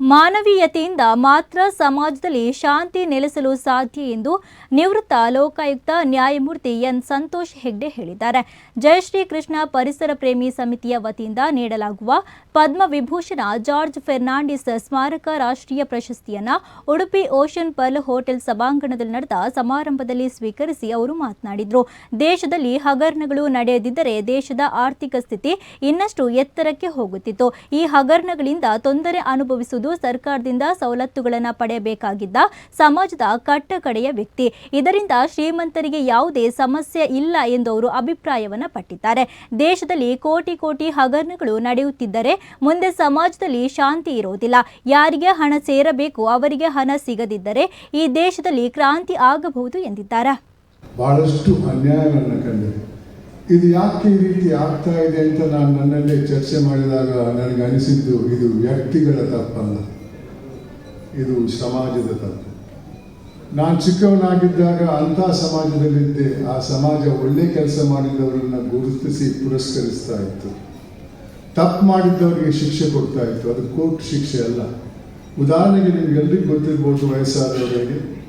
ಮಾನವೀಯತೆಯಿಂದ ಮಾತ್ರ ಸಮಾಜದಲ್ಲಿ ಶಾಂತಿ ನೆಲೆಸಲು ಸಾಧ್ಯ ಎಂದು ನಿವೃತ್ತ ಲೋಕಾಯುಕ್ತ ನ್ಯಾಯಮೂರ್ತಿ ಎನ್ ಸಂತೋಷ್ ಹೆಗ್ಡೆ ಹೇಳಿದ್ದಾರೆ. ಜಯಶ್ರೀ ಕೃಷ್ಣ ಪರಿಸರ ಪ್ರೇಮಿ ಸಮಿತಿಯ ವತಿಯಿಂದ ನೀಡಲಾಗುವ ಪದ್ಮವಿಭೂಷಣ ಜಾರ್ಜ್ ಫೆರ್ನಾಂಡಿಸ್ ಸ್ಮಾರಕ ರಾಷ್ಟ್ರೀಯ ಪ್ರಶಸ್ತಿಯನ್ನ ಉಡುಪಿ ಓಷನ್ ಪರ್ಲ್ ಹೋಟೆಲ್ ಸಭಾಂಗಣದಲ್ಲಿ ನಡೆದ ಸಮಾರಂಭದಲ್ಲಿ ಸ್ವೀಕರಿಸಿ ಅವರು ಮಾತನಾಡಿದರು. ದೇಶದಲ್ಲಿ ಹಗರಣಗಳು ನಡೆಯದಿದ್ದರೆ ದೇಶದ ಆರ್ಥಿಕ ಸ್ಥಿತಿ ಇನ್ನಷ್ಟು ಎತ್ತರಕ್ಕೆ ಹೋಗುತ್ತಿತ್ತು. ಈ ಹಗರಣಗಳಿಂದ ತೊಂದರೆ ಅನುಭವಿಸುವುದು ಸರ್ಕಾರದಿಂದ ಸವಲತ್ತುಗಳನ್ನು ಪಡೆಯಬೇಕಾಗಿದ್ದ ಸಮಾಜದ ಕಟ್ಟಕಡೆಯ ವ್ಯಕ್ತಿ. ಇದರಿಂದ ಶ್ರೀಮಂತರಿಗೆ ಯಾವುದೇ ಸಮಸ್ಯೆ ಇಲ್ಲ ಎಂದು ಅವರು ಅಭಿಪ್ರಾಯವನ್ನ ಪಟ್ಟಿದ್ದಾರೆ. ದೇಶದಲ್ಲಿ ಕೋಟಿ ಕೋಟಿ ಹಗರಣಗಳು ನಡೆಯುತ್ತಿದ್ದರೆ ಮುಂದೆ ಸಮಾಜದಲ್ಲಿ ಶಾಂತಿ ಇರೋದಿಲ್ಲ ಯಾರಿಗೆ ಹಣ ಸೇರಬೇಕು, ಅವರಿಗೆ ಹಣ ಸಿಗದಿದ್ದರೆ ಈ ದೇಶದಲ್ಲಿ ಕ್ರಾಂತಿ ಆಗಬಹುದು ಎಂದಿದ್ದಾರೆ. ಬಹಳಷ್ಟು ಅನ್ಯಾಯಗಳನ್ನು ಕಂಡಿದೆ. ಇದು ಯಾಕೆ ಈ ರೀತಿ ಆಗ್ತಾ ಇದೆ ಅಂತ ನಾನು ನನ್ನಲ್ಲೇ ಚರ್ಚೆ ಮಾಡಿದಾಗ ನನಗೆ ಅನಿಸಿದ್ದು, ಇದು ವ್ಯಕ್ತಿಗಳ ತಪ್ಪಲ್ಲ. ಇದು ಸಮಾಜದ ತಪ್ಪು. ನಾನು ಚಿಕ್ಕವನಾಗಿದ್ದಾಗ ಅಂಥ ಸಮಾಜದಲ್ಲಿದ್ದೆ. ಆ ಸಮಾಜ ಒಳ್ಳೆ ಕೆಲಸ ಮಾಡಿದವರನ್ನ ಗುರುತಿಸಿ ಪುರಸ್ಕರಿಸ್ತಾ ಇತ್ತು. ತಪ್ಪು ಮಾಡಿದ್ದವರಿಗೆ ಶಿಕ್ಷೆ ಕೊಡ್ತಾ ಇತ್ತು. ಅದು ಕೋರ್ಟ್ ಶಿಕ್ಷೆ ಅಲ್ಲ. ಉದಾಹರಣೆಗೆ ನಿಮಗೆಲ್ಲರಿಗೂ ಗೊತ್ತಿರ್ಬೋದು ವಯಸ್ಸಾದವರಿಗೆ.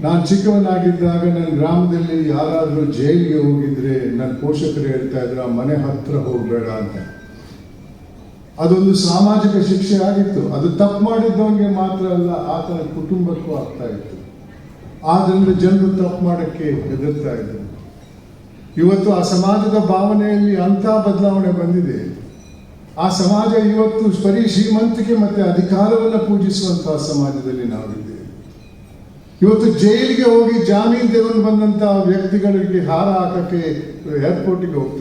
ನಾನು ಚಿಕ್ಕವನಾಗಿದ್ದಾಗ ನನ್ನ ಗ್ರಾಮದಲ್ಲಿ ಯಾರಾದರೂ ಜೈಲಿಗೆ ಹೋಗಿದ್ರೆ ನನ್ನ ಪೋಷಕರು ಹೇಳ್ತಾ ಇದ್ರು, ಆ ಮನೆ ಹತ್ರ ಹೋಗಬೇಡ ಅಂತ. ಅದೊಂದು ಸಾಮಾಜಿಕ ಶಿಕ್ಷೆ ಆಗಿತ್ತು. ಅದು ತಪ್ಪು ಮಾಡಿದ್ದವನಿಗೆ ಮಾತ್ರ ಅಲ್ಲ ಆತನ ಕುಟುಂಬಕ್ಕೂ ಆಗ್ತಾ ಇತ್ತು. ಆದ್ರಿಂದ ಜನರು ತಪ್ಪು ಮಾಡೋಕ್ಕೆ ಹೆದರ್ತಾ ಇದ್ರು. ಇವತ್ತು ಆ ಸಮಾಜದ ಭಾವನೆಯಲ್ಲಿ ಅಂಥ ಬದಲಾವಣೆ ಬಂದಿದೆ. ಆ ಸಮಾಜ ಇವತ್ತು ಬರೀ ಶ್ರೀಮಂತಿಕೆ ಮತ್ತೆ ಅಧಿಕಾರವನ್ನು ಪೂಜಿಸುವಂತಹ ಸಮಾಜದಲ್ಲಿ ನಾವಿದ್ದೇವೆ. ಇವತ್ತು ಜೈಲಿಗೆ ಹೋಗಿ ಜಾಮೀನು ತೆಗೆದು ಬಂದಂತಹ ವ್ಯಕ್ತಿಗಳಿಗೆ ಹಾರ ಹಾಕಕ್ಕೆ ಏರ್ಪೋರ್ಟಿಗೆ ಹೋಗ್ತಾರೆ.